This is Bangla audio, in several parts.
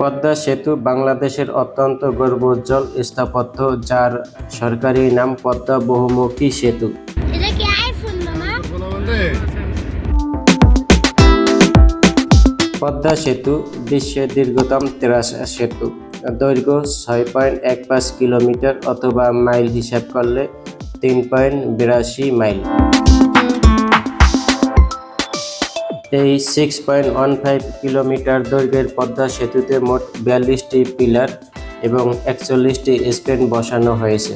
পদ্মা সেতু বাংলাদেশের অত্যন্ত গর্বোজ্জ্বল স্থাপত্য যার সরকারি নাম পদ্মা বহুমুখী সেতু। পদ্মা সেতু বিশ্বের দীর্ঘতম তেরাসা সেতু। দৈর্ঘ্য ছয় পয়েন্ট এক পাঁচ কিলোমিটার অথবা মাইল হিসাব করলে তিন পয়েন্ট বিরাশি মাইল। এই six point one five kilometre দৈর্ঘ্যের পদ্মা সেতুতে মোট বিয়াল্লিশটি পিলার এবং একচল্লিশটি স্পেন বসানো হয়েছে।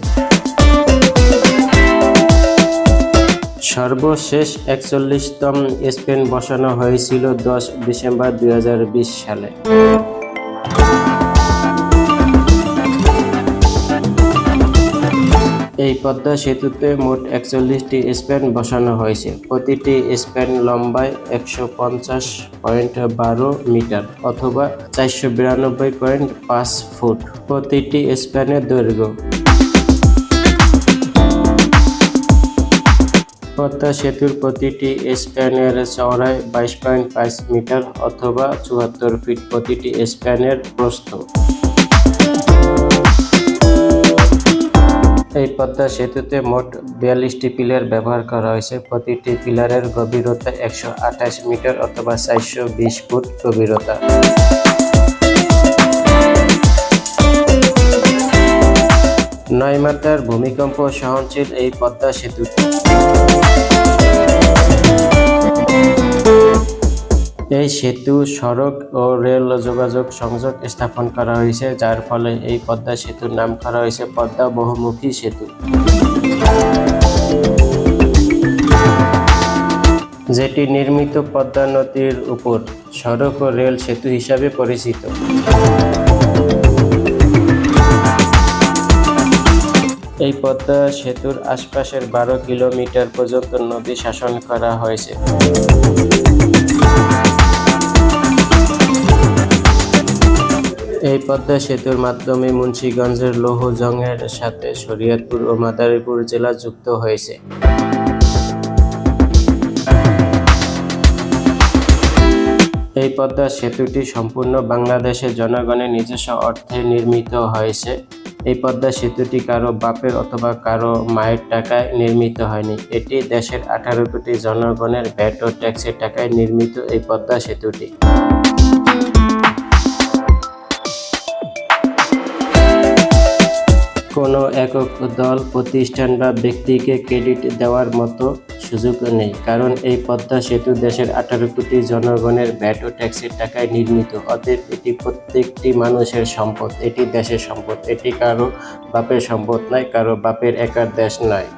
সর্বশেষ একচল্লিশতম স্পেন বসানো হয়েছিল দশ ডিসেম্বর দু হাজার বিশ সালে। এই পদ্মা সেতুতে মোট একচল্লিশটি স্প্যান বসানো হয়েছে। প্রতিটি স্প্যান লম্বায় একশো পঞ্চাশ পয়েন্ট বারো মিটার অথবা চারশো বিরানব্বই পয়েন্ট পাঁচ ফুট। প্রতিটি স্প্যানের দৈর্ঘ্য পদ্মা সেতুর প্রতিটি স্প্যানের চওড়ায় বাইশ পয়েন্ট পাঁচ মিটার অথবা চুয়াত্তর ফিট প্রতিটি স্প্যানের প্রস্থ। পদ্মা সেতুতে মোট বিয়াল্লিশটি পিলার ব্যবহার করা হয়েছে। প্রতিটি পিলারের গভীরতা একশো আঠাশ মিটার অথবা চারশো বিশ ফুট গভীরতা। নয় মাত্রার ভূমিকম্প সহনশীল এই পদ্মা সেতুটি এই সেতু, সড়ক ও রেল যোগাযোগ সংযোগ স্থাপন করা হয়েছে, যার ফলে এই পদ্মা সেতুর নাম করা হয়েছে পদ্মা বহুমুখী সেতু। যেটি নির্মিত পদ্মা নদীর উপর সড়ক ও রেল সেতু হিসাবে পরিচিত। এই পদ্মা সেতুর আশপাশের বারো কিলোমিটার পর্যন্ত নদী শাসন করা হয়েছে। এই পদ্মা সেতুর মাধ্যমে মুন্সিগঞ্জের লৌহজংয়ের সাথে শরীয়তপুর ও মাদারীপুর জেলা যুক্ত হয়েছে। এই পদ্মা সেতুটি সম্পূর্ণ বাংলাদেশের জনগণের নিজস্ব অর্থে নির্মিত হয়েছে। এই পদ্মা সেতুটি কারও বাপের অথবা কারও মায়ের টাকায় নির্মিত হয়নি। এটি দেশের আঠারো কোটি জনগণের ভ্যাট ও ট্যাক্সের টাকায় নির্মিত এই পদ্মা সেতুটি। কোনো একক দল, প্রতিষ্ঠান বা ব্যক্তিকে ক্রেডিট দেওয়ার মতো সুযোগ নেই, কারণ এই পদ্মা সেতু দেশের আঠারো কোটি জনগণের ভ্যাট ও ট্যাক্সের টাকায় নির্মিত। অতএব এটি প্রত্যেকটি মানুষের সম্পদ, এটি দেশের সম্পদ, এটি কারও বাপের সম্পদ নয়, কারও বাপের একার দেশ নয়।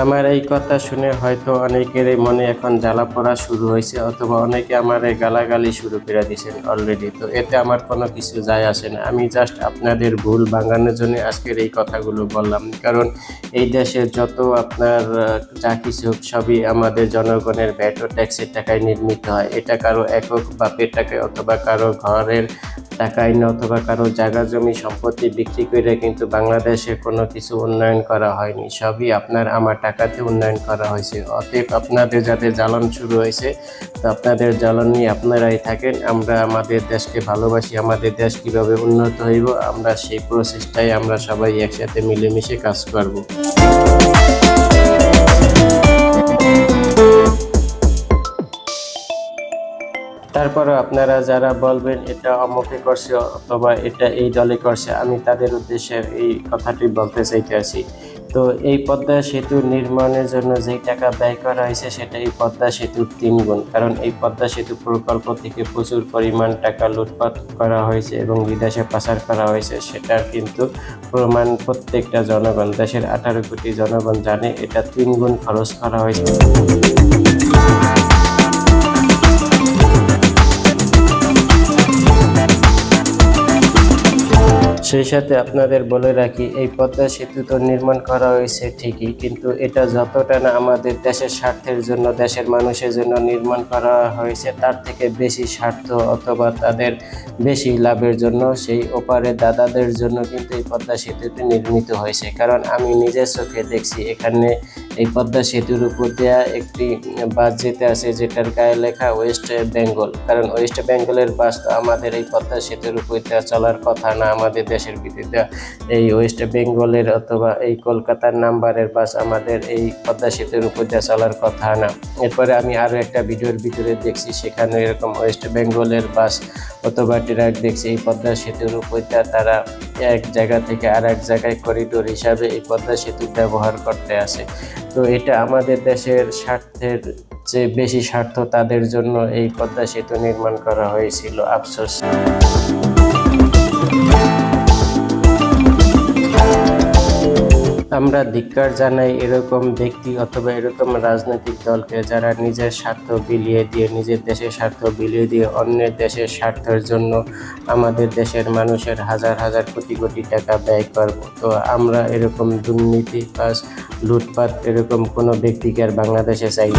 আমার এই কথা শুনে হয়তো অনেকের মনে এখন জ্বালা পড়া শুরু হয়েছে অথবা অনেকে আমার এই গালাগালি শুরু করে দিয়েছেন অলরেডি তো এতে আমার কোনো কিছু যায় আসে না। আমি জাস্ট আপনাদের ভুল ভাঙানোর জন্য আজকের এই কথাগুলো বললাম। কারণ এই দেশে যত আপনার যা কিছু সবই আমাদের জনগণের ভ্যাট ও ট্যাক্সের টাকায় নির্মিত হয়। এটা কারও একক বাপের টাকায় অথবা কারও ঘরের টাকায় না অথবা কারও জায়গা, জমি, সম্পত্তি বিক্রি করে কিন্তু বাংলাদেশে কোনো কিছু উন্নয়ন করা হয়নি। সবই আপনার, আমার টাকাতে উন্নয়ন করা হয়েছে। অতএব আপনাদের যাতে জ্বালান শুরু হয়েছে, তো আপনাদের জ্বালান নিয়ে আপনারাই থাকেন। আমরা আমাদের দেশকে ভালোবাসি, আমাদের দেশ কীভাবে উন্নত হইব, আমরা সেই প্রসেসটাই আমরা সবাই একসাথে মিলেমিশে কাজ করব। তারপরে আপনারা যারা বলবেন এটা অমুকে করছে অথবা এটা এই দলে করছে, আমি তাদের উদ্দেশ্যে এই কথাটি বলতে চাইতেছি তো এই পদ্মা সেতু নির্মাণের জন্য যেই টাকা ব্যয় করা হয়েছে, সেটা এই পদ্মা সেতুর তিন গুণ। কারণ এই পদ্মা সেতু প্রকল্প থেকে প্রচুর পরিমাণ টাকা লুটপাট করা হয়েছে এবং বিদেশে পাচার করা হয়েছে, সেটার কিন্তু প্রমাণ প্রত্যেকটা জনগণ, দেশের আঠারো কোটি জনগণ জানে এটা তিন গুণ খরচ করা হয়েছে। সেই সাথে আপনাদের বলে রাখি, এই পদ্মা সেতু তো নির্মাণ করা হয়েছে ঠিকই, কিন্তু এটা যতটা না আমাদের দেশের স্বার্থের জন্য, দেশের মানুষের জন্য নির্মাণ করা হয়েছে, তার থেকে বেশি স্বার্থ অথবা তাদের বেশি লাভের জন্য, সেই ওপারে দাদাদের জন্য কিন্তু এই পদ্মা সেতুটি নির্মিত হয়েছে। কারণ আমি নিজের চোখে দেখছি, এখানে এই পদ্মা সেতুর উপর দেওয়া একটি বাস যেতে আছে, যেটার গায়ে লেখা ওয়েস্ট বেঙ্গল কারণ ওয়েস্ট বেঙ্গলের বাস তো আমাদের এই পদ্মা সেতুর উপর দেওয়া চলার কথা না, আমাদের দেশের ভিতরে এই ওয়েস্ট বেঙ্গলের অথবা এই কলকাতার নাম্বারের বাস আমাদের এই পদ্মা সেতুর উপর দিয়ে চলার কথা না। এরপরে আমি আরও একটা ভিডিওর ভিতরে দেখছি, সেখানে এরকম ওয়েস্ট বেঙ্গলের বাস অথবা ট্রাক দেখছি, এই পদ্মা সেতুর উপর দিয়ে তারা এক জায়গা থেকে আর এক জায়গায় করিডোর হিসাবে এই পদ্মা সেতু ব্যবহার করতে আসে। তো এটা আমাদের দেশের স্বার্থের যে বেশি স্বার্থ তাদের জন্য এই পদ্মা সেতু নির্মাণ করা হয়েছিল, আফসোস। আমরা ধিক্কার জানাই এরকম ব্যক্তি অথবা এরকম রাজনৈতিক দলকে যারা নিজের স্বার্থ বিলিয়ে দিয়ে, নিজের দেশের স্বার্থ বিলিয়ে দিয়ে অন্যের দেশের স্বার্থের জন্য আমাদের দেশের মানুষের হাজার হাজার কোটি কোটি টাকা ব্যয় করব তো আমরা এরকম দুর্নীতি পাস লুটপাট, এরকম কোনো ব্যক্তিকে আর বাংলাদেশে চাই।